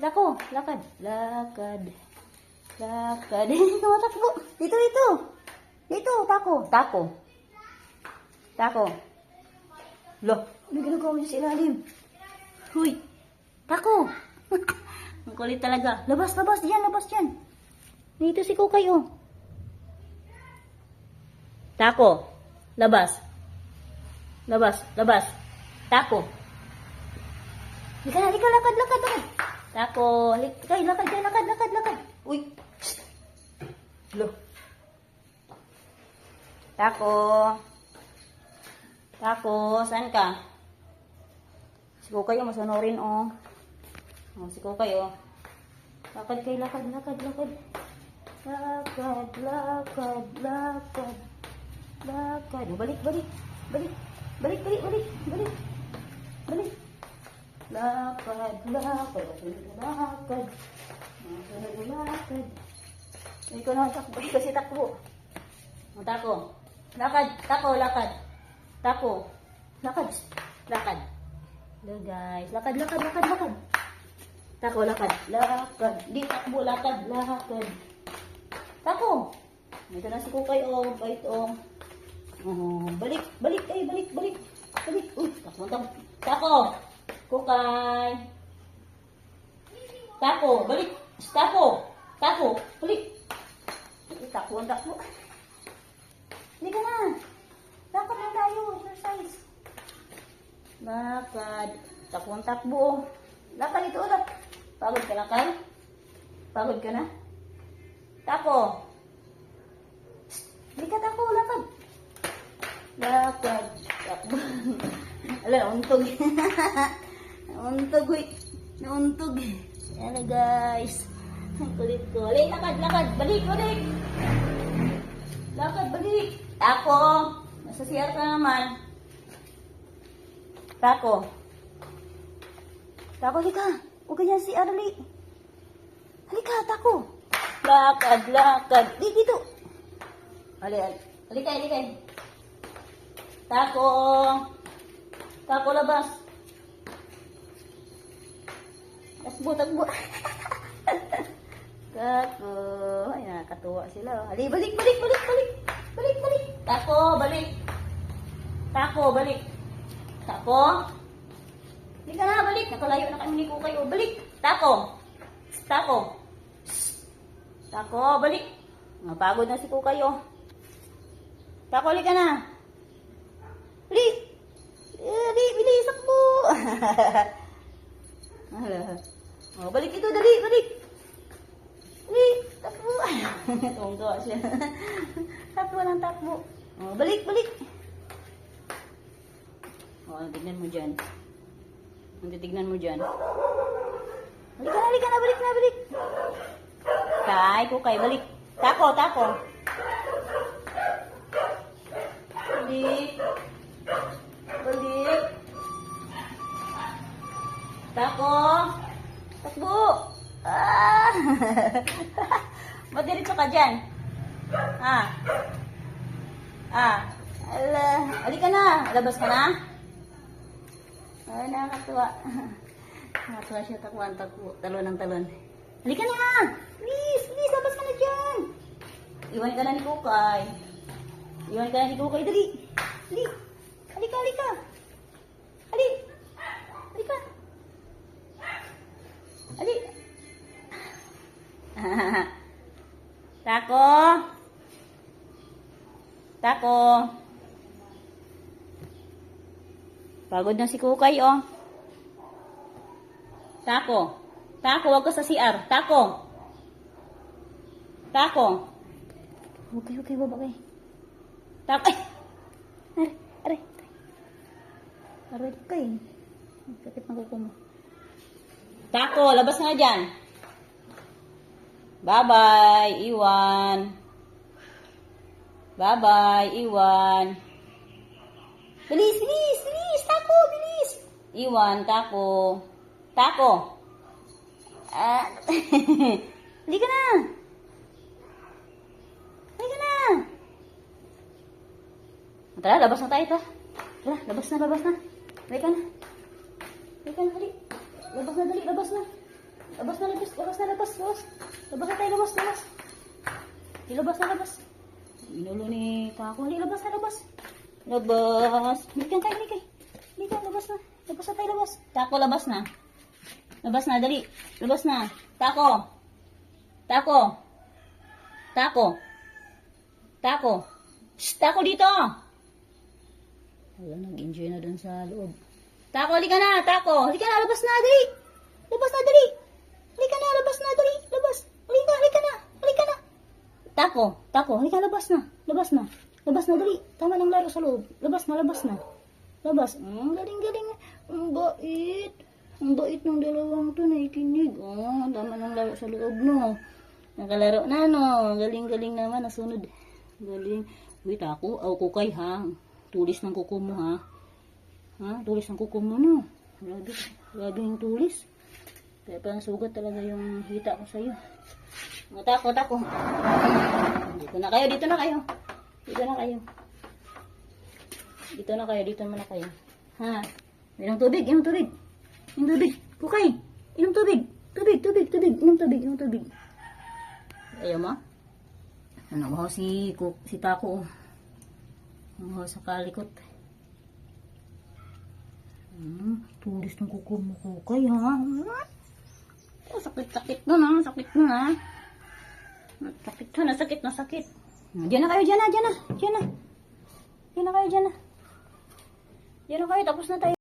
Dako, lakad. Lakad. Lakad. Tumatakbo. Dito, dito. Dito, tako. Tako. Tako. Lo, ano ginagawa mo sa ilalim? Huy. Tako. Ang kulit talaga. Labas, labas. Diyan, labas diyan. Dito si Kukay, oh. Tako. Labas. Labas, labas. Tako. Lika na, lika, lakad, lakad, lakad. Tako, kay, lakad, kay, lakad, lakad, lakad. Uy. Lo. Tako. Tako, saan ka? Si Kukay, oh, masunurin, oh. Oh, si Kukay, oh. Lakad kay, lakad, lakad, lakad. Lakad, lakad, lakad. Lakad. Oh, balik, balik. Balik. Balik, balik, balik. Balik. Balik. Lakad, lakad. Lakad. Lakad, lakad. Ikaw na takbo. Kasi takbo. O, tako. Lakad. Tako, lakad. Tako. Lakad. Lakad. Hello guys. Lakad, lakad, lakad, lakad. Tako, lakad. Lakad. Di takbo, lakad, lakad. Tako. Ito na si Kukay, oh. Bait, oh. Oh, balik, balik, eh, balik, balik. Balik. Uy, takbo, takbo. Tako. Kukay. Tako, balik. Tako. Tako, balik. Uy, Takbo, takbo. Hindi ka na. Lakad na tayo. Exercise. Lakad. Takbo, takbo. Lakad ito ulit. Pagod ka na, Kay? Pagod ka na? Tako. Hindi ka tako, lakad. Lakad. Takbo. Ala, nauntog. nauntog, uy. Nauntog. Yan na, guys. Ang kulit ko. Alay, lakad, lakad. Balik, balik. Lakad, balik. Tako. Nasa ka naman. Tako. Tako, halika. Huwag ganyan si Arli. Halika, tako. Lakad, lakad. Di, dito. Ali, ali. Halika, halika. Tako. Tako, labas. Takbo, takbo. Tako. Ay, nakakatuwa sila. Ali, balik, balik, balik, balik. Balik, balik. Tako, balik. Tako, balik. Tako. Hindi ka na, balik. Nakalayo na kami ni Kukay. O, balik. Tako. Tako. Tako, balik. Napagod na si Kukay, oh. Tako, halika na. Bili. Bili, bilis, takbo. oh, balik ito, dali, balik. Dali, takbo. Tunggo siya. takbo ng takbo. Oh, balik, balik. Oh, tignan mo dyan. Ang titignan mo dyan. Halika na, halika na, balik na, balik. Kay, kukay, balik. Tako, tako. Ka dyan? Ah. Ah. Ala. Halika na. Labas ka na. Ay, nakakatuwa. Nakakatuwa siya takuan, takbo. Talon ng talon. Halika na! Please, please, labas ka na dyan! Iwan ka na ni Kukay. Iwan ka na ni Kukay. Dali! Dali! Halika, halika! Hali! Halika! Hali! Tako! Tako! Pagod na si Kukay, oh. Tako. Tako, wag ka sa CR. Tako. Tako. Okay, okay, baba kay. Tako. Ay! Aray, aray. Aray kay. Sakit ng kuko mo. Tako, labas nga dyan. Bye-bye, Iwan. Bye-bye, Iwan. Bilis, bilis, bilis. Tako, bilis. Iwan, tako. Tako. Ah. Halika na. Halika na. Tara, labas na tayo, ta. Tara, labas na, labas na. Halika na. Halika na, hali. Labas na, dali, labas na. Labas na, labas. Labas na, labas. Labas. Labas na tayo, labas, labas. Ilabas na, labas. Inulo ni Kako. Hindi, labas na, labas. Labas. Halikan tayo, halikan. Halikan, labas na. Labas na tayo, labas. Tako, labas na. Labas na, dali. Labas na. Tako. Tako. Tako. Tako. Shh, tako dito. Wala, nag-enjoy na dun sa loob. Tako, halika na, tako. Halika na, labas na, dali. Labas na, dali. Halika na, labas na, dali. Labas. Halika, halika na. Halika na. Tako, tako, halika, labas na. Labas na. Labas na, dali. Tama ng laro sa loob. Labas na, labas na. Labas. Ang galing-galing. Ang bait. Ang bait ng dalawang to na ikinig. Oh, tama ng laro sa loob, no. Nakalaro na, no. Galing-galing naman. Nasunod. Galing. Wait, ako. Aw, kukay, ha. Tulis ng kuko mo, ha. Ha? Tulis ng kuko mo, no. Grabe. Grabe yung tulis. Kaya parang sugat talaga yung hita ko sa'yo. Mga tako, tako. Dito na kayo, dito na kayo. Dito na kayo. Dito na kayo, dito na kayo. Ha? Inom tubig, inom tubig. Inom tubig. Kukay. Inom tubig. Tubig, tubig, tubig. Inom tubig, inom tubig. Ayaw mo? Ano mo si, Kuk- si Tako? Ano sa kalikot? Hmm, tulis ng kuko mo kukay ha? Hmm? Oh, sakit-sakit na na, sakit na na. Sakit na, sakit na, sakit. Diyan na kayo, diyan na, diyan na, diyan na. Diyan na kayo, diyan na. Diyan na kayo, tapos na tayo.